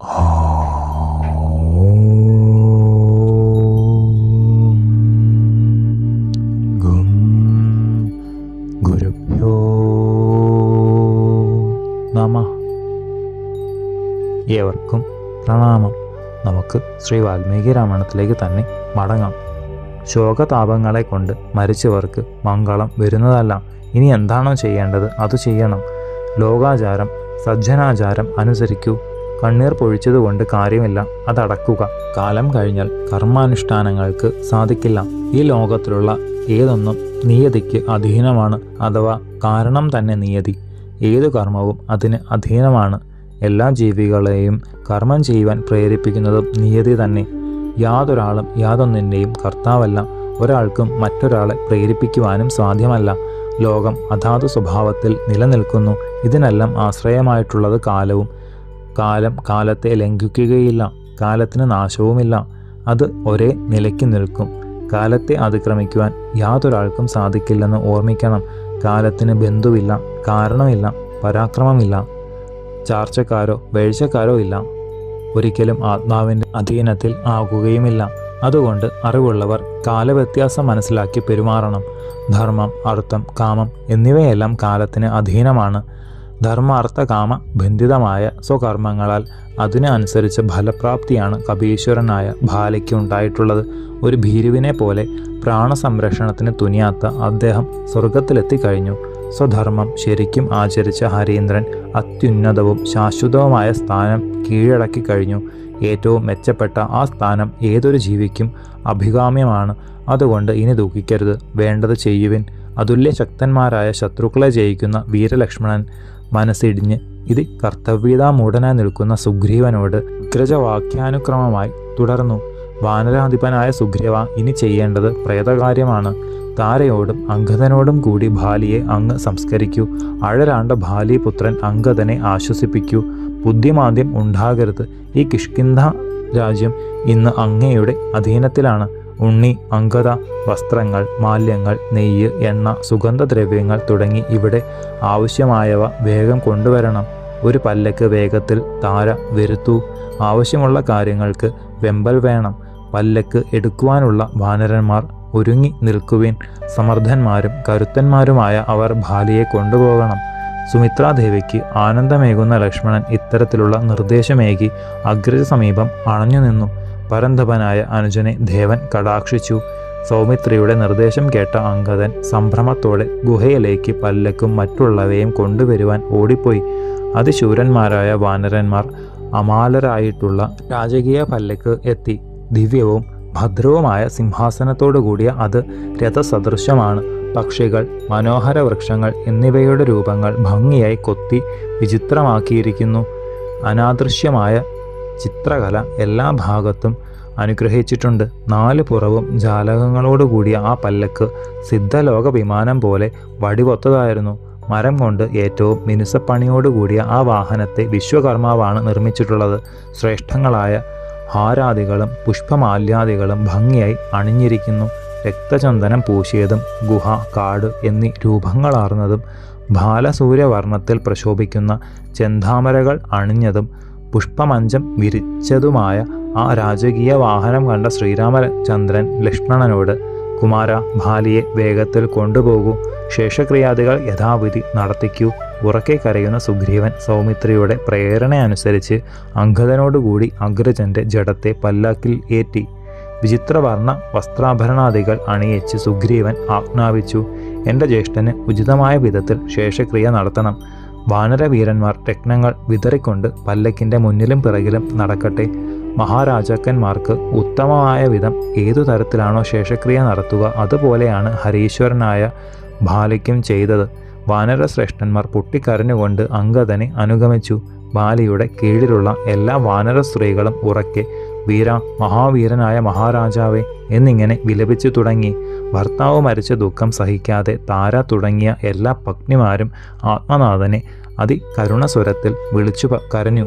ഏവർക്കും പ്രണാമം. നമുക്ക് ശ്രീ വാൽമീകി രാമായണത്തിലേക്ക് തന്നെ മടങ്ങാം. ശോകതാപങ്ങളെ കൊണ്ട് മരിച്ചവർക്ക് മംഗളം വരുന്നതല്ല. ഇനി എന്താണോ ചെയ്യേണ്ടത് അത് ചെയ്യണം. ലോകാചാരം സജ്ജനാചാരം അനുസരിക്കൂ. കണ്ണീർ പൊഴിച്ചതുകൊണ്ട് കാര്യമില്ല അതടക്കുക. കാലം കഴിഞ്ഞാൽ കർമാനുഷ്ഠാനങ്ങൾക്ക് സാധിക്കില്ല. ഈ ലോകത്തിലുള്ള ഏതൊന്നും നിയതിക്ക് അധീനമാണ് അഥവാ കാരണം തന്നെ നിയതി. ഏതു കർമ്മവും അതിന് അധീനമാണ്. എല്ലാ ജീവികളെയും കർമ്മം ചെയ്യുവാൻ പ്രേരിപ്പിക്കുന്നതും നിയതി തന്നെ. യാതൊരാളും യാതൊന്നിന്റെയും കർത്താവല്ല. ഒരാൾക്കും മറ്റൊരാളെ പ്രേരിപ്പിക്കുവാനും സാധ്യമല്ല. ലോകം അതാതു സ്വഭാവത്തിൽ നിലനിൽക്കുന്നു. ഇതിനെല്ലാം ആശ്രയമായിട്ടുള്ളത് കാലവും കാലം കാലത്തെ ലംഘിക്കുകയില്ല. കാലത്തിന് നാശവുമില്ല. അത് ഒരേ നിലയ്ക്ക് നിൽക്കും. കാലത്തെ അതിക്രമിക്കുവാൻ യാതൊരാൾക്കും സാധിക്കില്ലെന്ന് ഓർമ്മിക്കണം. കാലത്തിന് ബന്ധുവില്ല കാരണമില്ല പരാക്രമമില്ല. ചാർച്ചക്കാരോ വേഴ്ചക്കാരോ ഇല്ല. ഒരിക്കലും ആത്മാവിന്റെ അധീനത്തിൽ ആകുകയുമില്ല. അതുകൊണ്ട് അറിവുള്ളവർ കാലവ്യത്യാസം മനസ്സിലാക്കി പെരുമാറണം. ധർമ്മം അർത്ഥം കാമം എന്നിവയെല്ലാം കാലത്തിന് അധീനമാണ്. ധർമ്മ കാമ ബന്ധിതമായ സ്വകർമ്മങ്ങളാൽ അതിനനുസരിച്ച് ഫലപ്രാപ്തിയാണ് കപീശ്വരനായ ഭാലയ്ക്ക് ഉണ്ടായിട്ടുള്ളത് ഒരു ഭീരുവിനെ പോലെ പ്രാണസംരക്ഷണത്തിന് തുനിയാത്ത അദ്ദേഹം സ്വർഗത്തിലെത്തിക്കഴിഞ്ഞു സ്വധർമ്മം ശരിക്കും ആചരിച്ച ഹരീന്ദ്രൻ അത്യുന്നതവും ശാശ്വതവുമായ സ്ഥാനം കീഴടക്കി കഴിഞ്ഞു ഏറ്റവും മെച്ചപ്പെട്ട ആ സ്ഥാനം ഏതൊരു ജീവിക്കും അഭികാമ്യമാണ്. അതുകൊണ്ട് ഇനി ദുഃഖിക്കരുത്. വേണ്ടത് ചെയ്യുവിൻ. അതുല്യ ശക്തന്മാരായ ശത്രുക്കളെ ജയിക്കുന്ന വീരലക്ഷ്മണൻ മനസ്സിടിഞ്ഞ് ഇത് കർത്തവ്യതാമൂഢനായി നിൽക്കുന്ന സുഗ്രീവനോട് ഉഗ്രജവാക്യാനുക്രമമായി തുടർന്നു. വാനരാധിപനായ സുഗ്രീവ ഇനി ചെയ്യേണ്ടത് പ്രേതകാര്യമാണ്. താരയോടും അങ്കദനോടും കൂടി ഭാലിയെ അങ്ങ് സംസ്കരിക്കൂ. അഴരാണ്ട ബാലിപുത്രൻ അങ്കദനെ ആശ്വസിപ്പിക്കൂ. ബുദ്ധിമാന്ദ്യം ഉണ്ടാകരുത്. ഈ കിഷ്കിന്ധ രാജ്യം ഇന്ന് അങ്ങയുടെ അധീനത്തിലാണ്. ഉണ്ണി അങ്കത വസ്ത്രങ്ങൾ മാല്യങ്ങൾ നെയ്യ് എണ്ണ സുഗന്ധദ്രവ്യങ്ങൾ തുടങ്ങി ഇവിടെ ആവശ്യമായവ വേഗം കൊണ്ടുവരണം. ഒരു പല്ലക്ക് വേഗത്തിൽ താര വരുത്തു. ആവശ്യമുള്ള കാര്യങ്ങൾക്ക് വെമ്പൽ വേണം. പല്ലക്ക് എടുക്കുവാനുള്ള വാനരന്മാർ ഒരുങ്ങി നിൽക്കുവിൻ. സമർത്ഥന്മാരും കരുത്തന്മാരുമായ അവർ ഭാലിയെ കൊണ്ടുപോകണം. സുമിത്രാദേവിക്ക് ആനന്ദമേകുന്ന ലക്ഷ്മണൻ ഇത്തരത്തിലുള്ള നിർദ്ദേശമേകി അഗ്രജ സമീപം അണഞ്ഞു നിന്നു പരന്തപനായ അനുജനെ ദേവൻ കടാക്ഷിച്ചു. സൗമിത്രിയുടെ നിർദ്ദേശം കേട്ട അങ്കദൻ സംഭ്രമത്തോടെ ഗുഹയിലേക്ക് പല്ലക്കും മറ്റുള്ളവയും കൊണ്ടുവരുവാൻ ഓടിപ്പോയി. അതിശൂരന്മാരായ വാനരന്മാർ അമാലരായിട്ടുള്ള രാജകീയ പല്ലക്ക് എത്തി. ദിവ്യവും ഭദ്രവുമായ സിംഹാസനത്തോടു കൂടിയ അത് രഥസദൃശ്യമാണ്. പക്ഷികൾ മനോഹര വൃക്ഷങ്ങൾ എന്നിവയുടെ രൂപങ്ങൾ ഭംഗിയായി കൊത്തി വിചിത്രമാക്കിയിരിക്കുന്നു. അനാദൃശ്യമായ ചിത്രകല എല്ലാ ഭാഗത്തും അനുഗ്രഹിച്ചിട്ടുണ്ട്. നാല് പുറവും ജാലകങ്ങളോടുകൂടിയ ആ പല്ലക്ക് സിദ്ധലോക വിമാനം പോലെ വടിവൊത്തതായിരുന്നു. മരം കൊണ്ട് ഏറ്റവും മിനുസപ്പണിയോടുകൂടിയ ആ വാഹനത്തെ വിശ്വകർമാവാണ് നിർമ്മിച്ചിട്ടുള്ളത്. ശ്രേഷ്ഠങ്ങളായ ഹാരാദികളും പുഷ്പമാല്യാദികളും ഭംഗിയായി അണിഞ്ഞിരിക്കുന്നു. രക്തചന്ദനം പൂശിയതും ഗുഹ കാട് എന്നീ രൂപങ്ങളാർന്നതും ബാലസൂര്യവർണത്തിൽ പ്രശോഭിക്കുന്ന ചെന്താമരകൾ അണിഞ്ഞതും പുഷ്പമഞ്ചം വിരിച്ചതുമായ ആ രാജകീയ വാഹനം കണ്ട ശ്രീരാമചന്ദ്രൻ ലക്ഷ്മണനോട് കുമാര ഭാലിയെ വേഗത്തിൽ കൊണ്ടുപോകൂ. ശേഷക്രിയാദികൾ യഥാവിധി നടത്തിക്കൂ. ഉറക്കെ കരയുന്ന സുഗ്രീവൻ സൗമിത്രിയുടെ പ്രേരണ അനുസരിച്ച് അംഗതനോടുകൂടി അഗ്രജന്റെ ജഡത്തെ പല്ലാക്കിൽ ഏറ്റി. വിചിത്രവർണ വസ്ത്രാഭരണാദികൾ അണിയിച്ച് സുഗ്രീവൻ ആജ്ഞാപിച്ചു എന്റെ ജ്യേഷ്ഠന് ഉചിതമായ വിധത്തിൽ ശേഷക്രിയ നടത്തണം. വാനരവീരന്മാർ രത്നങ്ങൾ വിതറിക്കൊണ്ട് പല്ലക്കിന്റെ മുന്നിലും പിറകിലും നടക്കട്ടെ. മഹാരാജാക്കന്മാർക്ക് ഉത്തമമായ വിധം ഏതു തരത്തിലാണോ ശേഷക്രിയ നടത്തുക അതുപോലെയാണ് ഹരീശ്വരനായ ബാലിക്കും ചെയ്തത്. വാനരശ്രേഷ്ഠന്മാർ പൊട്ടിക്കരഞ്ഞുകൊണ്ട് അങ്കദനെ അനുഗമിച്ചു. ബാലിയുടെ കീഴിലുള്ള എല്ലാ വാനര സ്ത്രീകളും ഉറക്കെ വീര മഹാവീരനായ മഹാരാജാവേ എന്നിങ്ങനെ വിലപിച്ചു തുടങ്ങി. ഭർത്താവ് മരിച്ച ദുഃഖം സഹിക്കാതെ താര തുടങ്ങിയ എല്ലാ പത്നിമാരും ആത്മനാഥനെ അതികരുണസ്വരത്തിൽ വിളിച്ചു കരഞ്ഞു.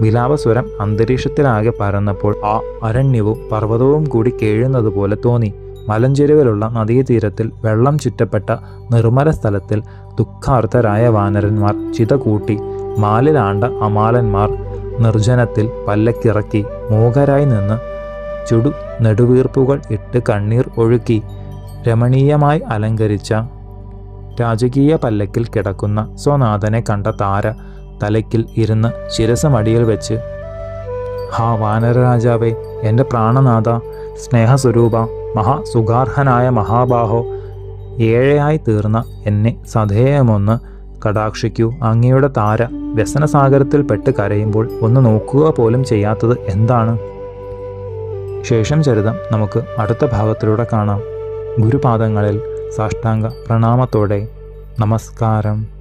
വിലാപസ്വരം അന്തരീക്ഷത്തിലാകെ പരന്നപ്പോൾ ആ അരണ്യവും പർവതവും കൂടി കേഴുന്നത് പോലെ തോന്നി. മലഞ്ചെരുവിലുള്ള നദീതീരത്തിൽ വെള്ളം ചുറ്റപ്പെട്ട നിർമ്മല സ്ഥലത്തിൽ ദുഃഖാർത്ഥരായ വാനരന്മാർ ചിത കൂട്ടി മാലിലാണ്ട അമാലന്മാർ നിർജനത്തിൽ പല്ലക്കിറക്കി മൂകരായി നിന്ന് ചുടു നെടുവീർപ്പുകൾ ഇട്ട് കണ്ണീർ ഒഴുക്കി രമണീയമായി അലങ്കരിച്ച രാജകീയ പല്ലക്കിൽ കിടക്കുന്ന സ്വനാഥനെ കണ്ട താര തലയ്ക്കിൽ ഇരുന്ന് ശിരസമടിയിൽ വെച്ച് ഹാ വാനരരാജാവേ എന്റെ പ്രാണനാഥ സ്നേഹസ്വരൂപ മഹാസുഗാർഹനായ മഹാബാഹോ ഏഴയായി തീർന്ന എന്നെ സധേയമൊന്ന് കടാക്ഷിക്കൂ. അങ്ങയുടെ താര വ്യസനസാഗരത്തിൽ പെട്ട് കരയുമ്പോൾ ഒന്ന് നോക്കുക പോലും ചെയ്യാത്തത് എന്താണ്? ശേഷം ചരിതം നമുക്ക് അടുത്ത ഭാഗത്തിലൂടെ കാണാം. ഗുരുപാദങ്ങളിൽ സാഷ്ടാംഗ പ്രണാമത്തോടെ നമസ്കാരം.